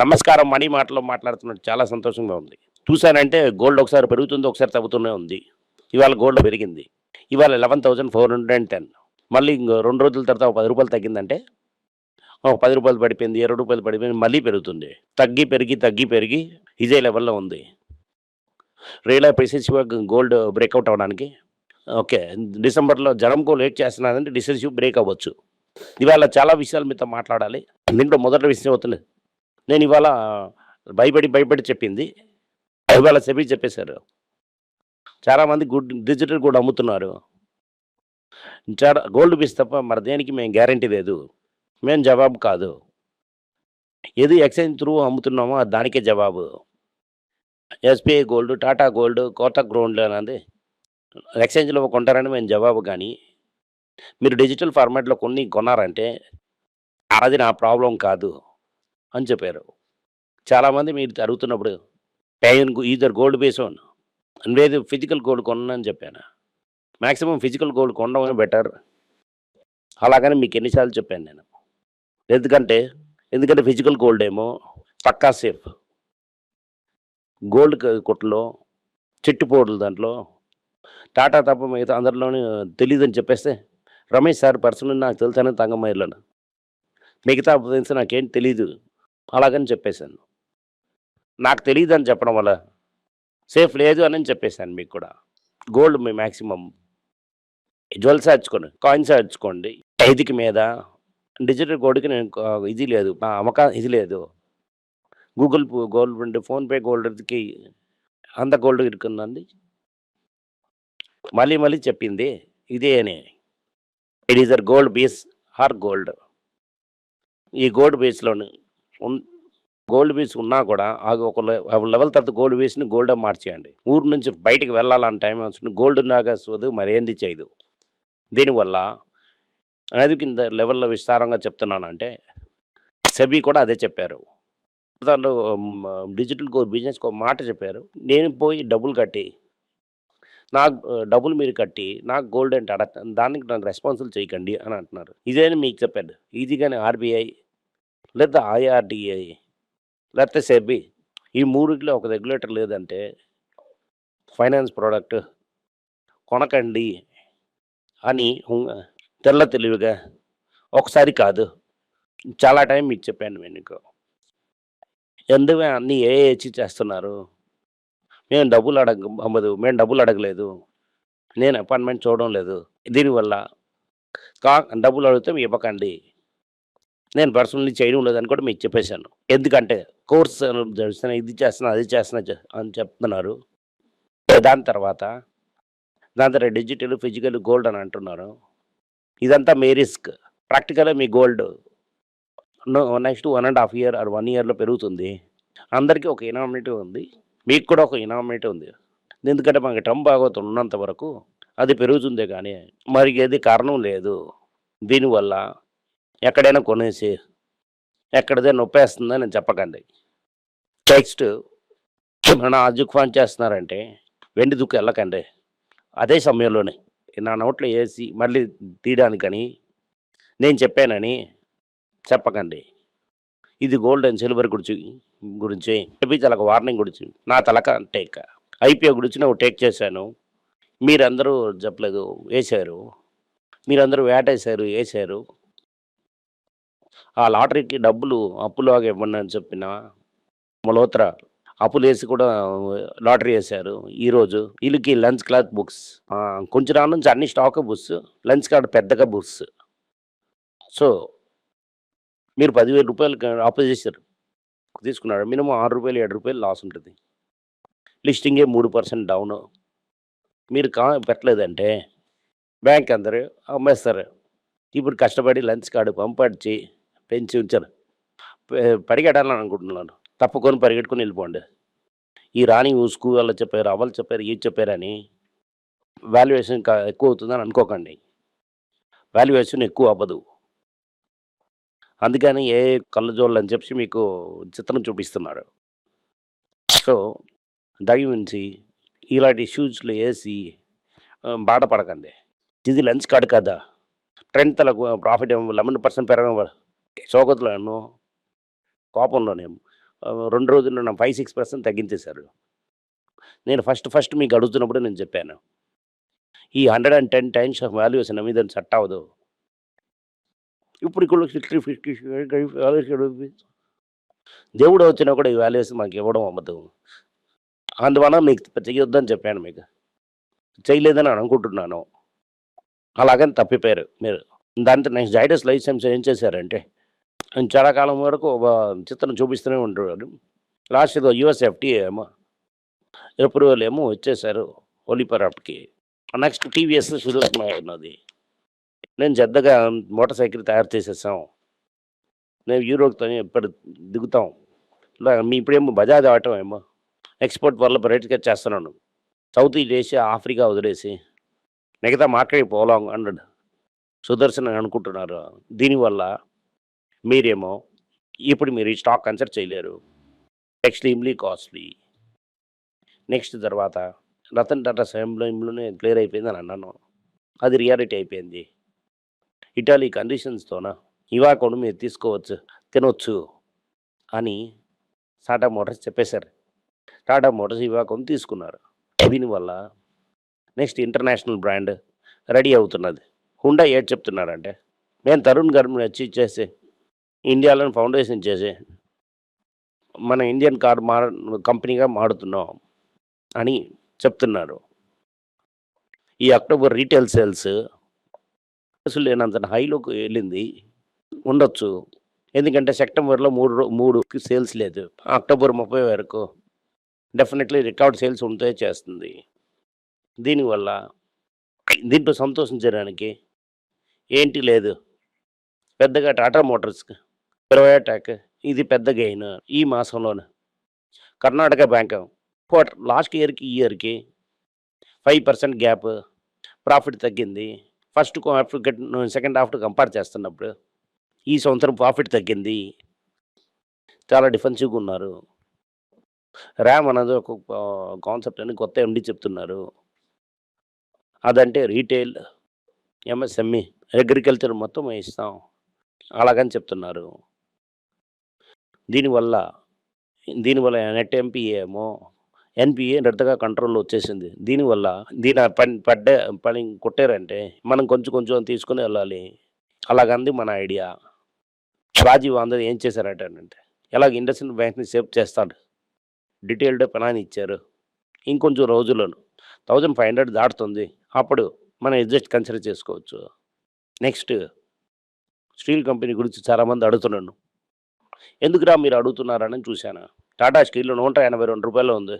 నమస్కారం మనీ మాటలో మాట్లాడుతున్నట్టు చాలా సంతోషంగా ఉంది. చూశానంటే గోల్డ్ ఒకసారి పెరుగుతుంది ఒకసారి తగ్గుతూనే ఉంది. ఇవాళ గోల్డ్ పెరిగింది. ఇవాళ eleven thousand four hundred and ten మళ్ళీ ఇంకో రెండు రోజుల తర్వాత పది రూపాయలు తగ్గిందంటే ఒక పది రూపాయలు పడిపోయింది ఇరవై రూపాయలు పడిపోయింది మళ్ళీ పెరుగుతుంది. తగ్గి పెరిగి తగ్గి పెరిగి ఇదే లెవెల్లో ఉంది. రియల్ ప్రిసెసివ్ గోల్డ్ బ్రేక్అవుట్ అవ్వడానికి ఓకే డిసెంబర్లో జనంకో లేట్ చేస్తున్నారంటే డిసెసివ్ బ్రేక్ అవ్వచ్చు. ఇవాళ చాలా విషయాలు మీతో మాట్లాడాలి. దీంట్లో మొదటి విషయం అవుతుంది నేను ఇవాళ భయపడి భయపడి చెప్పింది. ఇవాళ చెప్పి చెప్పేశారు. చాలామంది గుడ్ డిజిటల్ కూడా అమ్ముతున్నారు. చాలా గోల్డ్ పీస్ తప్ప మరి దేనికి మేము గ్యారంటీ లేదు. మేము జవాబు కాదు. ఏది ఎక్స్చేంజ్ త్రూ అమ్ముతున్నామో దానికే జవాబు. SBI gold Tata gold Kotak gold అనేది. ఎక్స్చేంజ్లో కొంటారని మేము జవాబు కానీ మీరు డిజిటల్ ఫార్మాట్లో కొన్ని కొన్నారంటే అది నా ప్రాబ్లం కాదు. అని చెప్పారు. చాలామంది మీరు అడుగుతున్నప్పుడు పేన్ ఈధర్ గోల్డ్ బేస్ ఓన్ లేదు ఫిజికల్ గోల్డ్ కొనని చెప్పాను. మ్యాక్సిమం ఫిజికల్ గోల్డ్ కొనడం బెటర్. అలాగని మీకు ఎన్నిసార్లు చెప్పాను నేను. ఎందుకంటే ఎందుకంటే ఫిజికల్ గోల్డ్ ఏమో పక్కా సేఫ్. గోల్డ్ కొట్లో చెట్టుపోడులు దాంట్లో టాటా తప్ప మిగతా అందరిలోనే తెలియదని చెప్పేస్తే రమేష్ సార్ పర్సనల్ నాకు తెలుసాను తంగమయ్యలను మిగతా తెలిసి నాకేం తెలియదు అలాగని చెప్పేశాను. నాకు తెలియదు అని చెప్పడం వల్ల సేఫ్ లేదు అని చెప్పేశాను మీకు కూడా. గోల్డ్ మీ మ్యాక్సిమం జ్యువెల్స్ హచ్చుకోండి కాయిన్స్ హచ్చుకోండి ఐదుకి మీద డిజిటల్ గోల్డ్కి నేను ఇది లేదు ఆ, అమ్మకా ఇది లేదు. గూగుల్ గోల్డ్ ఫోన్పే గోల్డ్కి అంత గోల్డ్ ఇరుకుందండి మళ్ళీ మళ్ళీ చెప్పింది ఇదే అని. It is or gold base or gold. ఈ గోల్డ్ బేస్లోని గోల్డ్ బీచ్ ఉన్నా కూడా ఆ ఒక లెవెల్ తర్వాత గోల్డ్ బీచ్ని గోల్డ్ మార్చేయండి. ఊరు నుంచి బయటకు వెళ్ళాలని టైం వచ్చిన గోల్డ్ నాగా సోదు మరేంది చేయదు. దీనివల్ల అది కింద లెవెల్లో విస్తారంగా చెప్తున్నానంటే సెబీ కూడా అదే చెప్పారు. దాంట్లో డిజిటల్ బిజినెస్కి బిజినెస్ ఒక మాట చెప్పారు. నేను పోయి డబ్బులు కట్టి నాకు డబ్బులు మీరు కట్టి నాకు గోల్డ్ అంటే అడ దానికి నాకు రెస్పాన్సిబుల్ చేయకండి అని అంటున్నారు. ఇదేని మీకు చెప్పాడు ఇది కానీ ఆర్బీఐ లేదా ఐఆర్డిఐ లేకపోతే సెబీ ఈ మూడిట్లో ఒక రెగ్యులేటర్ లేదంటే ఫైనాన్స్ ప్రోడక్ట్ కొనకండి అని తెల్ల తెలివిగా ఒకసారి కాదు చాలా టైం మీకు చెప్పాను నేను మీకు. ఎందుకు అన్నీ ఏ ఇచ్చి చేస్తున్నారు? మేము డబ్బులు అడగ అమ్మదు మేము డబ్బులు అడగలేదు నేను అపాయింట్మెంట్ చూడడం లేదు. దీనివల్ల కా డబ్బులు అడిగితే మీ ఇవ్వకండి. నేను పర్సనల్లీ చేయడం లేదని కూడా మీకు చెప్పేశాను. ఎందుకంటే కోర్స్ చేస్తున్నా ఇది చేస్తున్నా అది చేస్తున్నా అని చెప్తున్నారు. దాని తర్వాత దాని తర్వాత డిజిటల్ ఫిజికల్ గోల్డ్ అని అంటున్నారు. ఇదంతా మీ రిస్క్. ప్రాక్టికల్గా మీ gold. Next one and half year or one ఇయర్లో పెరుగుతుంది. అందరికీ ఒక ఇనామినేటివ్ ఉంది. మీకు కూడా ఒక ఇనామినేటివ్ ఉంది. ఎందుకంటే మనకి ట్రంప్ భాగవతం ఉన్నంత వరకు అది పెరుగుతుందే కానీ మరి ఏది కారణం లేదు. దీనివల్ల ఎక్కడైనా కొనేసి ఎక్కడదే నొప్పేస్తుందని నేను చెప్పకండి. నెక్స్ట్ మన అజుక్ చేస్తున్నారంటే వెండి దుక్కు వెళ్ళకండి. అదే సమయంలోనే నా నోట్లో వేసి మళ్ళీ తీయడానికని నేను చెప్పానని చెప్పకండి. ఇది గోల్డ్ అండ్ సిల్వర్ గురించి గురించి చెప్పి తలక వార్నింగ్ గురించి నా తలక టేక్. ఐపీఓ గురించి నేను టేక్ చేశాను. మీరందరూ చెప్పలేదు వేశారు మీరందరూ వేటేశారు వేశారు ఆ లాటరీకి డబ్బులు అప్పులాగా ఇవ్వండి అని చెప్పిన మలోత్ర అప్పులు వేసి కూడా లాటరీ వేశారు ఈరోజు వీళ్ళకి లంచ్ క్లాత్ బుక్స్. కొంచెం రాను నుంచి అన్ని స్టాక్ బుక్స్ లంచ్ కార్డ్ పెద్దగా బుక్స్. సో మీరు పదివేల రూపాయలు అప్పు చేశారు. తీసుకున్నారు మినిమం ఆరు రూపాయలు ఏడు రూపాయలు లాస్ ఉంటుంది. లిస్టింగే మూడు పర్సెంట్ డౌన్. మీరు కా పెట్టలేదంటే బ్యాంక్ అందరూ అమ్మేస్తారు. ఇప్పుడు కష్టపడి లంచ్ కార్డు పంపడిచి పెంచి ఉంచారు పె- పరిగెట్టాలని అనుకుంటున్నాను తప్పుకొని పరిగెట్టుకుని వెళ్ళిపోండి. ఈ రాణి ఊసుకు వాళ్ళు చెప్పారు అవలు చెప్పారు ఏది చెప్పారని వాల్యుయేషన్ ఎక్కువ అవుతుందని అనుకోకండి. వాల్యుయేషన్ ఎక్కువ అవ్వదు. అందుకని ఏ కళ్ళజోళ్ళు అని చెప్పి మీకు చిత్రం చూపిస్తున్నారు సో దయవుంచి ఇలాంటి ఇష్యూస్లో వేసి బాధపడకండి. ఇది లంచ్ కార్డు కదా. ట్రెండ్ తలకు ప్రాఫిట్ లెవెన్ పర్సెంట్ పెరగడం సోగతులను కోపంలోనేమో. రెండు రోజుల్లో నా ఫైవ్ సిక్స్ పర్సెంట్ తగ్గించేశారు. నేను ఫస్ట్ ఫస్ట్ మీకు అడుగుతున్నప్పుడు నేను చెప్పాను. ఈ hundred and ten times of valuation మీద సెట్ అవ్వదు. ఇప్పుడు ఇక్కడ సిక్స్టీ ఫిఫ్టీ దేవుడు వచ్చినా కూడా ఈ వాల్యూస్ మాకు ఇవ్వడం అవ్వదు. అందువల్ల మీకు చెయ్యొద్దని చెప్పాను మీకు. చేయలేదని అనుకుంటున్నాను. అలాగని తప్పిపోయారు మీరు. దాంతో నెక్స్ట్ జైడస్ లైసెన్స్ ఏం చేశారంటే చాలా కాలం వరకు ఒక చిత్రం చూపిస్తూనే ఉంటాడు లాస్ట్ ఏదో యుఎస్ఎఫ్టీఏ ఏమో అప్రూవల్ ఏమో వచ్చేసారు హోలీపరాప్ట్కి నెక్స్ట్ టీవీఎస్ సుదర్శన ఉన్నది. నేను జద్దగా మోటార్ సైకిల్ తయారు చేసేసాం. నేను యూరోప్తో ఇప్పుడు దిగుతాం. ఇలా మీ ఇప్పుడేమో బజాజ్ ఆటం ఏమో ఎక్స్పోర్ట్ వల్ల బ్రైట్గా చేస్తున్నాను. సౌత్ ఈస్ట్ ఏషియా ఆఫ్రికా వదిలేసి మిగతా మార్కెట్కి పోలాం అన్నాడు. సుదర్శన్ అని అనుకుంటున్నారు. దీనివల్ల మీరేమో ఇప్పుడు మీరు ఈ స్టాక్ కన్సిడర్ చేయలేరు. Extremely costly. నెక్స్ట్ తర్వాత రతన్ టాటా సమయంలోనే క్లియర్ అయిపోయింది అని అన్నాను. అది రియాలిటీ అయిపోయింది. ఇటాలీ కండిషన్స్తోన? ఇవా కూడా మీరు తీసుకోవచ్చు తినొచ్చు అని టాటా మోటార్స్ చెప్పేశారు. టాటా మోటార్స్ ఇవా కొని తీసుకున్నారు. దీనివల్ల నెక్స్ట్ ఇంటర్నేషనల్ బ్రాండ్ రెడీ అవుతున్నది. హుండా ఏడ్ చెప్తున్నారంటే మేము తరుణ్ గారిని వచ్చి చేసి ఇండియాలో ఫౌండేషన్ చేసి మన ఇండియన్ కార్ మా కంపెనీగా మారుతున్నాం అని చెప్తున్నారు. ఈ అక్టోబర్ రీటైల్ సేల్స్ అసలు లేనంత హైలోకి వెళ్ళింది. ఉండొచ్చు. ఎందుకంటే సెప్టెంబర్లో మూడు మూడు సేల్స్ లేదు. అక్టోబర్ ముప్పై వరకు డెఫినెట్లీ రికార్డ్ సేల్స్ ఉంటే చేస్తుంది. దీనివల్ల దీంట్లో సంతోషించడానికి ఏంటి లేదు. పెద్దగా టాటా మోటార్స్ ఇరవై అటాక్. ఇది పెద్ద గెయిన్ ఈ మాసంలోనే. కర్ణాటక బ్యాంక్ క్వార్టర్ లాస్ట్ ఇయర్కి ఇయర్కి ఫైవ్ పర్సెంట్ గ్యాప్ ప్రాఫిట్ తగ్గింది. ఫస్ట్ సెకండ్ హాఫ్ కంపేర్ చేస్తున్నప్పుడు ఈ సంవత్సరం ప్రాఫిట్ తగ్గింది. చాలా డిఫెన్సివ్గా ఉన్నారు. ర్యామ్ అనేది ఒక కాన్సెప్ట్ అని కొత్త ఎండి చెప్తున్నారు. అదంటే రీటైల్ ఎంఎస్ఎంఈ అగ్రికల్చర్ మొత్తం ఇస్తాం అలాగని చెప్తున్నారు. దీనివల్ల దీనివల్ల నెట్ ఎంపీఏ ఏమో ఎన్పిఏ రెడ్డగా కంట్రోల్లో వచ్చేసింది. దీనివల్ల దీని పని పడ్డ పని కొట్టారంటే మనం కొంచెం కొంచెం తీసుకుని వెళ్ళాలి. అలాగంది మన ఐడియా. రాజీవ్ అందరూ ఏం చేశారట అంటే ఎలాగ ఇండస్ట్రియల్ బ్యాంక్ని సేవ్ చేస్తాడు. డీటెయిల్డ్ ప్లాన్ ఇచ్చారు. ఇంకొంచెం రోజులను థౌజండ్ ఫైవ్ హండ్రెడ్ దాటుతుంది. అప్పుడు మనం అడ్జస్ట్ కన్సిడర్ చేసుకోవచ్చు. నెక్స్ట్ స్టీల్ కంపెనీ గురించి చాలామంది అడుగుతున్నాను ఎందుకురా మీరు అడుగుతున్నారని చూశాను. టాటా స్టీల్ నూట ఎనభై రెండు రూపాయలు ఉంది.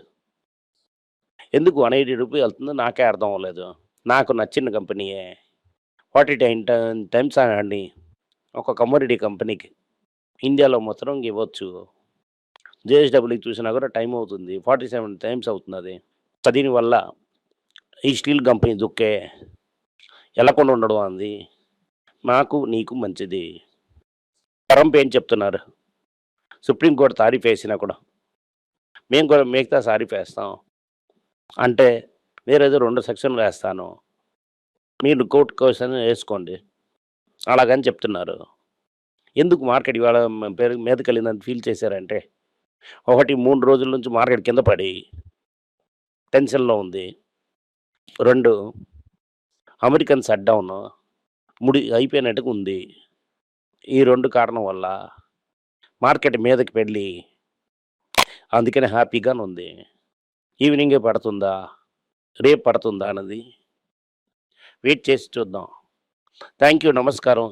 ఎందుకు వన్ ఎయిటీ రూపీ వెళ్తుందో? నాకే అర్థం అవ్వలేదు. నాకు నచ్చిన కంపెనీయే. ఫార్టీ టైన్ టైమ్స్ అండి. ఒక కమోడిటీ కంపెనీకి. ఇండియాలో మొత్తం ఇవ్వచ్చు. జేఎస్డబ్ల్యూకి చూసినా కూడా టైం అవుతుంది. ఫార్టీ సెవెన్ టైమ్స్ అవుతుంది అది. సో దీనివల్ల ఈ స్టీల్ కంపెనీ దుక్కే. ఎలాకుండా ఉండడం అంది. నాకు నీకు మంచిది. పరంపేం చెప్తున్నారు. సుప్రీంకోర్టు తారీఫ్ వేసినా కూడా మేము కూడా మిగతా తారీఫ్ వేస్తాం. అంటే వేరేదో రెండు సెక్షన్లు వేస్తాను. మీరు కోర్టు కోసం వేసుకోండి. అలాగని చెప్తున్నారు. ఎందుకు మార్కెట్ ఇవాళ పేరు మీదకి వెళ్ళిందని ఫీల్ చేశారంటే ఒకటి మూడు రోజుల నుంచి మార్కెట్ కింద పడి టెన్షన్లో ఉంది. రెండు అమెరికన్ షట్డౌన్ ముడి అయిపోయినట్టుగా ఉంది. ఈ రెండు కారణం వల్ల మార్కెట్ మీదకి వెళ్ళి అందుకని హ్యాపీగానే ఉంది ఈవినింగే పడుతుందా? రేపు పడుతుందా అన్నది వెయిట్ చేసి చూద్దాం. థ్యాంక్ యూ నమస్కారం.